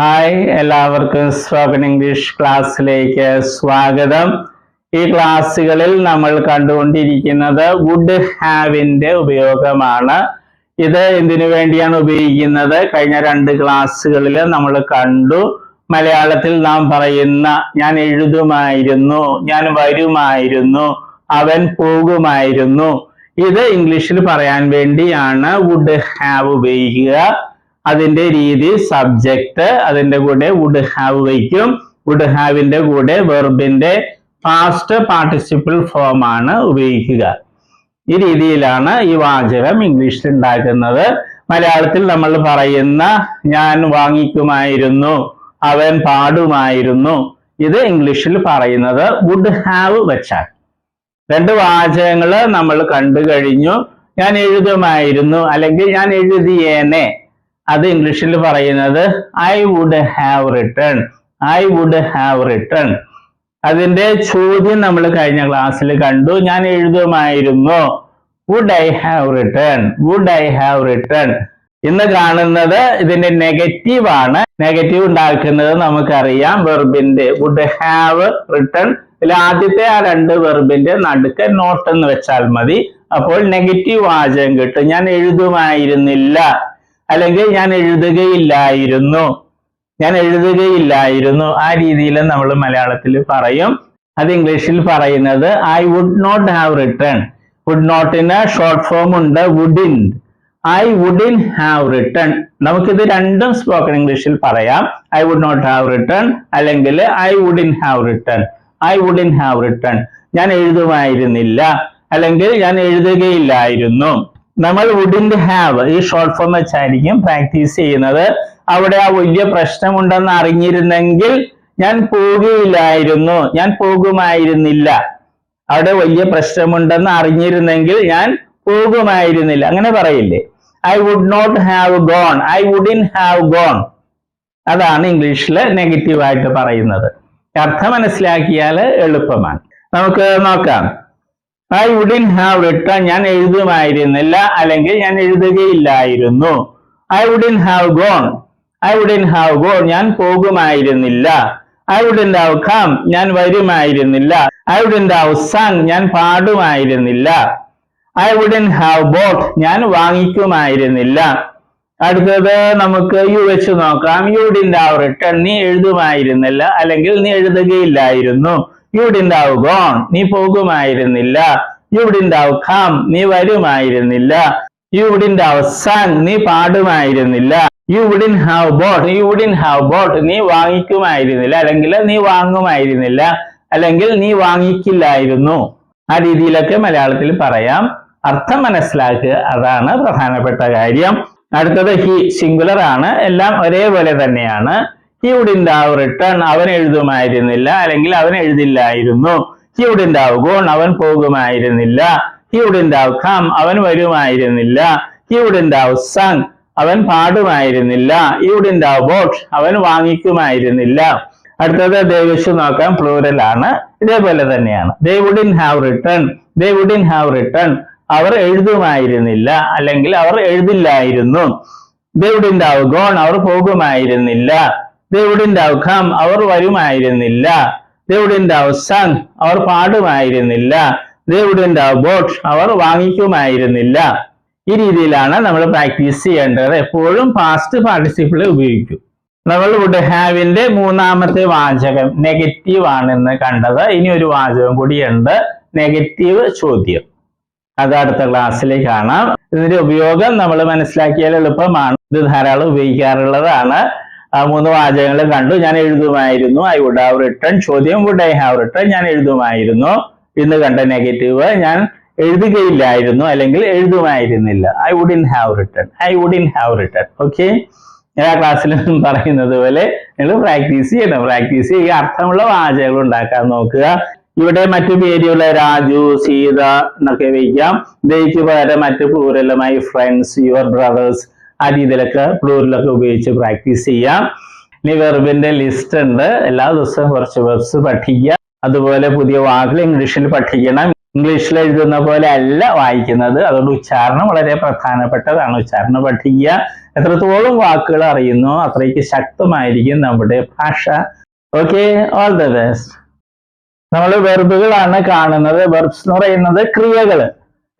Hi എല്ലാവർക്കും spoken English ക്ലാസ്സിലേക്ക് സ്വാഗതം. ഈ ക്ലാസ്സുകളിൽ നമ്മൾ കണ്ടുകൊണ്ടിരിക്കുന്നത് വുഡ് ഹാവിന്റെ ഉപയോഗമാണ്. ഇത് എന്തിനു വേണ്ടിയാണ് ഉപയോഗിക്കുന്നത്? കഴിഞ്ഞ രണ്ട് ക്ലാസ്സുകളിൽ നമ്മൾ കണ്ടു. മലയാളത്തിൽ നാം പറയുന്ന ഞാൻ എഴുതുമായിരുന്നു ഞാൻ വരുമായിരുന്നു അവൻ പോകുമായിരുന്നു. ഇത് ഇംഗ്ലീഷിൽ പറയാൻ വേണ്ടിയാണ് വുഡ് ഹാവ് ഉപയോഗിക്കുക. അതിന്റെ രീതി സബ്ജക്റ്റ് അതിന്റെ കൂടെ വുഡ് ഹാവ് വയ്ക്കും. വുഡ് ഹാവിന്റെ കൂടെ വെർബിന്റെ പാസ്റ്റ് പാർട്ടിസിപ്പിൾ ഫോം ആണ് ഉപയോഗിക്കുക. ഈ രീതിയിലാണ് ഈ വാചകം ഇംഗ്ലീഷിൽ ഉണ്ടാക്കുന്നത്. മലയാളത്തിൽ നമ്മൾ പറയുന്ന ഞാൻ വാങ്ങിക്കുമായിരുന്നു അവൻ പാടുമായിരുന്നു. ഇത് ഇംഗ്ലീഷിൽ പറയുന്നത് വുഡ് ഹാവ് വെച്ചാൽ. രണ്ട് വാചകങ്ങൾ നമ്മൾ കണ്ടു കഴിഞ്ഞു. ഞാൻ എഴുതുമായിരുന്നു അല്ലെങ്കിൽ ഞാൻ എഴുതിയേനെ. അത് ഇംഗ്ലീഷിൽ പറയുന്നത് I would have return I would have return അതിന്റെ ചോദ്യം നമ്മൾ കഴിഞ്ഞ ക്ലാസ്സിൽ കണ്ടു. ഞാൻ എഴുതുമായിരുന്നു would I have return would I have return ഇന്ന് കാണുന്നത് ഇതിന്റെ നെഗറ്റീവ് ആണ്. നെഗറ്റീവ് ഉണ്ടാക്കുന്നത് നമുക്കറിയാം. വെർബിന്റെ വുഡ് ഹാവ് റിട്ടേൺ ഇതിൽ ആദ്യത്തെ ആ രണ്ട് വെർബിന്റെ നടുക്ക് നോട്ട് എന്ന് വെച്ചാൽ മതി. അപ്പോൾ നെഗറ്റീവ് വാചകം കിട്ടും. ഞാൻ എഴുതുമായിരുന്നില്ല. അല്ലെങ്കിൽ ഞാൻ എഴുതുകയില്ലായിരുന്നു. ഞാൻ എഴുതുകയില്ലായിരുന്നു. ആ രീതിയിൽ നമ്മൾ മലയാളത്തിൽ പറയും. അത് ഇംഗ്ലീഷിൽ പറയുന്നത് I would not have return would നോട്ടിന് short form ഉണ്ട്. Wouldn't I wouldn't have return നമുക്കിത് രണ്ടും സ്പോക്കൺ ഇംഗ്ലീഷിൽ പറയാം. I would not have return അല്ലെങ്കിൽ I wouldn't have return I wouldn't have return ഞാൻ എഴുതുമായിരുന്നില്ല. അല്ലെങ്കിൽ ഞാൻ എഴുതുകയില്ലായിരുന്നു. നമ്മൾ വുഡിന്റ് ഹാവ് ഈ ഷോർട്ട് ഫോം വെച്ചായിരിക്കും പ്രാക്ടീസ് ചെയ്യുന്നത്. അവിടെ ആ വലിയ പ്രശ്നമുണ്ടെന്ന് അറിഞ്ഞിരുന്നെങ്കിൽ ഞാൻ പോകുകയില്ലായിരുന്നു ഞാൻ പോകുമായിരുന്നില്ല. അവിടെ വലിയ പ്രശ്നമുണ്ടെന്ന് അറിഞ്ഞിരുന്നെങ്കിൽ ഞാൻ പോകുമായിരുന്നില്ല. അങ്ങനെ പറയില്ലേ? I would not have gone I wouldn't have gone അതാണ് ഇംഗ്ലീഷിൽ നെഗറ്റീവായിട്ട് പറയുന്നത്. അർത്ഥം മനസ്സിലാക്കിയാൽ എളുപ്പമാണ്. നമുക്ക് നോക്കാം. ഐ വുഡിൻ ഹാവ് റിട്ടേൺ ഞാൻ എഴുതുമായിരുന്നില്ല അല്ലെങ്കിൽ ഞാൻ എഴുതുകയില്ലായിരുന്നു. I wouldn't have gone I wouldn't have gone ഞാൻ പോകുമായിരുന്നില്ല. ഐ വുഡിൻ ഹാവ് കം ഞാൻ വരുമായിരുന്നില്ല. ഐ വുഡിൻ ഹാവ് സങ് ഞാൻ പാടുമായിരുന്നില്ല. ഐ വുഡിൻ ഹാവ് ബോട്ട് ഞാൻ വാങ്ങിക്കുമായിരുന്നില്ല. അടുത്തത് നമുക്ക് യു വെച്ച് നോക്കാം. യു ഡിൻ ഹാവ് റിട്ടേൺ നീ എഴുതുമായിരുന്നില്ല അല്ലെങ്കിൽ നീ എഴുതുകയില്ലായിരുന്നു. ഹാവ് ഗോൺ നീ പോകുമായിരുന്നില്ല. യു ഡിൻ ഹാവ് കം നീ വരുമായിരുന്നില്ല. ഹാവ് സൺ നീ പാടുമായിരുന്നില്ല. You wouldn't have bought you wouldn't have bought നീ വാങ്ങിക്കുമായിരുന്നില്ല. അല്ലെങ്കിൽ നീ വാങ്ങുമായിരുന്നില്ല. അല്ലെങ്കിൽ നീ വാങ്ങിക്കില്ലായിരുന്നു. ആ രീതിയിലൊക്കെ മലയാളത്തിൽ പറയാം. അർത്ഥം മനസ്സിലാക്കുക അതാണ് പ്രധാനപ്പെട്ട കാര്യം. അടുത്തത് ഹി സിംഗുലർ ആണ്. എല്ലാം ഒരേപോലെ തന്നെയാണ്. ഹി വുഡിൻ ഹാവ് റിട്ടേൺ അവൻ എഴുതുമായിരുന്നില്ല അല്ലെങ്കിൽ അവൻ എഴുതില്ലായിരുന്നു. ഹി വുഡിൻ ഹാവ് ഗോൺ അവൻ പോകുമായിരുന്നില്ല. ഹി വുഡിൻ ഹാവ് കം അവൻ വരുമായിരുന്നില്ല. ഹി വുഡിൻ ഹാവ് സങ് അവൻ പാടുമായിരുന്നില്ല. ഹി വുഡിൻ ഹാവ് ബോട്ട് അവൻ വാങ്ങിക്കുമായിരുന്നില്ല. അടുത്തത് ദേവിഷ് നോക്കാം പ്ലൂരൽ ആണ്. ഇതേപോലെ തന്നെയാണ്. They wouldn't have return they wouldn't have return അവർ എഴുതുമായിരുന്നില്ല അല്ലെങ്കിൽ അവർ എഴുതില്ലായിരുന്നു. ദേ വുഡിൻ ഹാവ് ഗോൺ അവർ പോകുമായിരുന്നില്ല. ദേ വുഡിൻ ഹാവ് കം അവർ വരുമായിരുന്നില്ല. ദേ വുഡിൻ ഹാവ് സങ് അവർ പാടുമായിരുന്നില്ല. ദേ വുഡിൻ ഹാവ് ബോട്ട് അവർ വാങ്ങിക്കുമായിരുന്നില്ല. ഈ രീതിയിലാണ് നമ്മൾ പ്രാക്ടീസ് ചെയ്യേണ്ടത്. എപ്പോഴും പാസ്റ്റ് പാർട്ടിസിപ്പിൾ ഉപയോഗിക്കും. നമ്മൾ വുഡ് ഹാവിന്റെ മൂന്നാമത്തെ വാചകം നെഗറ്റീവ് ആണെന്ന് കണ്ടത്. ഇനി ഒരു വാചകം കൂടിയുണ്ട്. നെഗറ്റീവ് ചോദ്യം. അത് അടുത്ത ക്ലാസ്സിൽ കാണാം. ഇതിന്റെ ഉപയോഗം നമ്മൾ മനസ്സിലാക്കിയാൽ എളുപ്പമാണ്. ഇത് ധാരാളം ഉപയോഗിക്കാറുള്ളതാണ്. ആ മൂന്ന് വാചകങ്ങൾ കണ്ടു. ഞാൻ എഴുതുമായിരുന്നു. ഐ വുഡ് ഹാവ് റിട്ടേൺ ചോദ്യം വുഡ് ഐ ഹാവ് റിട്ടേൺ ഞാൻ എഴുതുമായിരുന്നു. ഇന്ന് കണ്ട നെഗറ്റീവ് ഞാൻ എഴുതുകയില്ലായിരുന്നു അല്ലെങ്കിൽ എഴുതുമായിരുന്നില്ല. I wouldn't have return I wouldn't have return okay എല്ലാ ക്ലാസ്സിലും പറയുന്നത് പോലെ നിങ്ങൾ പ്രാക്ടീസ് ചെയ്യണം. പ്രാക്ടീസ് ചെയ്യുക. അർത്ഥമുള്ള വാചകങ്ങൾ ഉണ്ടാക്കാൻ നോക്കുക. ഇവിടെ മറ്റു പേരുള്ള രാജു സീത എന്നൊക്കെ വയ്ക്കാം. ദയ്ക്ക് പകരം മറ്റു പൂരലമായി ഫ്രണ്ട്സ് യുവർ ബ്രദേഴ്സ് ആ രീതിയിലൊക്കെ പ്ലൂറിലൊക്കെ ഉപയോഗിച്ച് പ്രാക്ടീസ് ചെയ്യാം. ഇനി വെർബിന്റെ ലിസ്റ്റ് ഉണ്ട്. എല്ലാ ദിവസവും കുറച്ച് വെർബ്സ് പഠിക്കുക. അതുപോലെ പുതിയ വാക്കുകൾ ഇംഗ്ലീഷിൽ പഠിക്കണം. ഇംഗ്ലീഷിൽ എഴുതുന്ന പോലെ അല്ല വായിക്കുന്നത്. അതുകൊണ്ട് ഉച്ചാരണം വളരെ പ്രധാനപ്പെട്ടതാണ്. ഉച്ചാരണം പഠിക്കുക. എത്രത്തോളം വാക്കുകൾ അറിയുന്നു അത്രയ്ക്ക് ശക്തമായിരിക്കും നമ്മുടെ ഭാഷ. ഓക്കെ ഓൾ ദ ബെസ്റ്റ് നമ്മൾ വെർബുകളാണ് കാണുന്നത്. വെർബ്സ് എന്ന് പറയുന്നത് ക്രിയകൾ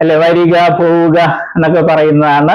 അല്ലെ? വരിക പോവുക എന്നൊക്കെ പറയുന്നതാണ്.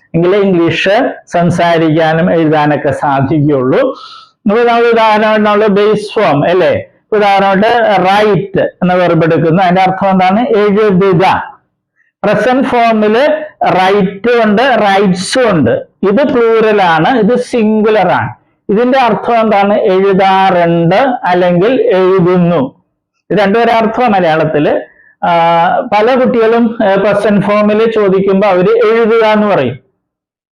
എങ്കിലേ ഇംഗ്ലീഷ് സംസാരിക്കാനും എഴുതാനൊക്കെ സാധിക്കുകയുള്ളൂ. നമ്മൾ നമ്മൾ ഉദാഹരണമായിട്ട് നമ്മൾ ബേസ് ഫോം അല്ലേ? ഉദാഹരണമായിട്ട് റൈറ്റ് എന്ന വെർബ് എടുക്കുന്നു. അതിന്റെ അർത്ഥം എന്താണ്? എഴുതുക. പ്രസന്റ് ഫോമിൽ റൈറ്റ് ഉണ്ട് റൈറ്റ്സും ഉണ്ട്. ഇത് പ്ലൂറൽ ആണ് ഇത് സിംഗുലർ ആണ്. ഇതിന്റെ അർത്ഥം എന്താണ്? എഴുതാറുണ്ട് അല്ലെങ്കിൽ എഴുതുന്നു. രണ്ടുപേരെ അർത്ഥം മലയാളത്തിൽ. ആ, പല കുട്ടികളും പ്രസന്റ് ഫോമിൽ ചോദിക്കുമ്പോൾ അവർ എഴുതുക എന്ന് പറയും.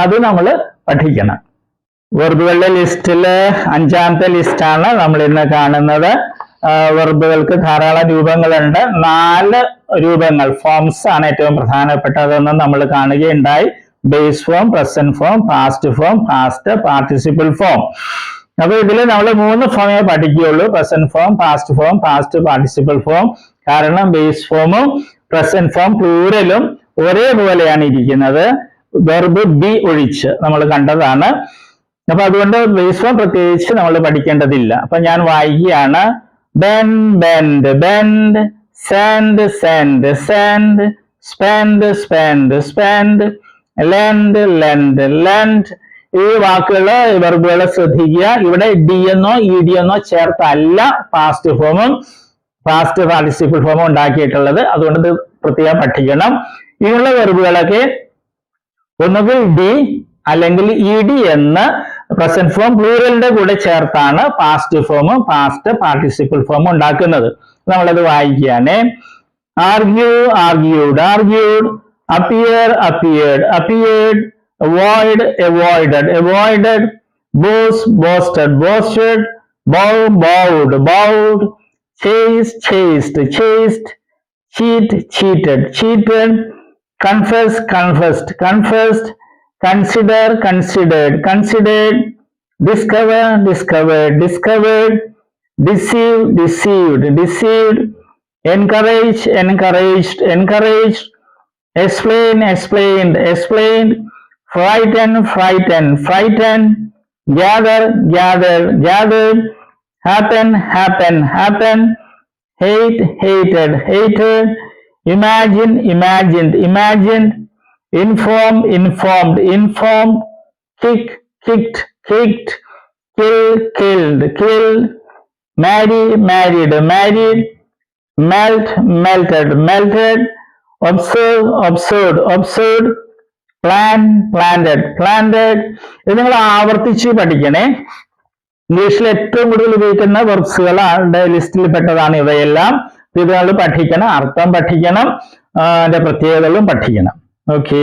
അത് നമ്മൾ പഠിക്കണം. വെർബുകളുടെ ലിസ്റ്റിൽ അഞ്ചാമത്തെ ലിസ്റ്റാണ് നമ്മൾ ഇന്ന് കാണുന്നത് വെർബുകൾക്ക് ധാരാളം രൂപങ്ങളുണ്ട്. നാല് രൂപങ്ങൾ ഫോംസ് ആണ് ഏറ്റവും പ്രധാനപ്പെട്ടതെന്ന് നമ്മൾ കാണുകയുണ്ടായി. Base form present form past form past participle form അപ്പൊ ഇതിൽ നമ്മൾ മൂന്ന് ഫോമേ പഠിക്കുകയുള്ളൂ. Present form past form past participle form കാരണം ബേസ് ഫോമും പ്രസന്റ് ഫോം പ്ലൂരലും ഒരേപോലെയാണ് ഇരിക്കുന്നത്. വെർബ് ബി ഒഴിച്ച് നമ്മൾ കണ്ടതാണ്. അപ്പൊ അതുകൊണ്ട് ബേസ് ഫോം പ്രത്യേകിച്ച് നമ്മൾ പഠിക്കേണ്ടതില്ല. അപ്പൊ ഞാൻ വായിക്കുകയാണ്. Bend bend send send send spend spend spend lend lend lend ഈ വാക്കുകൾ വെർബുകളെ ശ്രദ്ധിക്കുക. ഇവിടെ ഡി എന്നോ ഇ ഡി എന്നോ ചേർത്തല്ല പാസ്റ്റ് ഫോമും പാസ്റ്റ് പാർട്ടിസിപ്പിൾ ഫോമും ഉണ്ടാക്കിയിട്ടുള്ളത്. അതുകൊണ്ട് പ്രത്യേകം പഠിക്കണം. ഇങ്ങനെയുള്ള വെർബുകളൊക്കെ ഒന്നുകിൽ ഡി അല്ലെങ്കിൽ ഇ ഡി എന്ന് പ്രസന്റ് ഫോം പ്ലൂറലിന്റെ കൂടെ ചേർത്താണ് പാസ്റ്റ് ഫോമും പാസ്റ്റ് പാർട്ടിസിപ്പിൾ ഫോമും ഉണ്ടാക്കുന്നത്. നമ്മളത് വായിക്കുകയാണേ. Argue argued argued appear appeared appeared avoid avoided avoided boast boasted boasted bow bowed bowed chased chased chased cheat, cheated, cheated, confess, confessed, confessed, consider, considered, considered, discover, discovered, discovered, deceive, deceived, deceived, encourage, encouraged, encouraged, explain, explained, explained, frighten, frighten, frightened, gather, gathered, gathered, happen, happen, happen, hate, hated, hated, imagine, imagined, imagined, inform, informed, informed, kick, kicked, kicked, kill, killed, kill marry, married, married, melt, melted, melted, observe, observed, observed, plan, planted, planted. ഇത് ആവർത്തിച്ച് പഠിക്കണേ ഇംഗ്ലീഷിൽ ഏറ്റവും കൂടുതൽ ഉപയോഗിക്കുന്ന വെർബ്സുകളുടെ ലിസ്റ്റിൽ പെട്ടതാണ് ഇവയെല്ലാം ഇത് നിങ്ങൾ പഠിക്കണം അർത്ഥം പഠിക്കണം അതിന്റെ പ്രത്യേകതകളും പഠിക്കണം. ഓക്കെ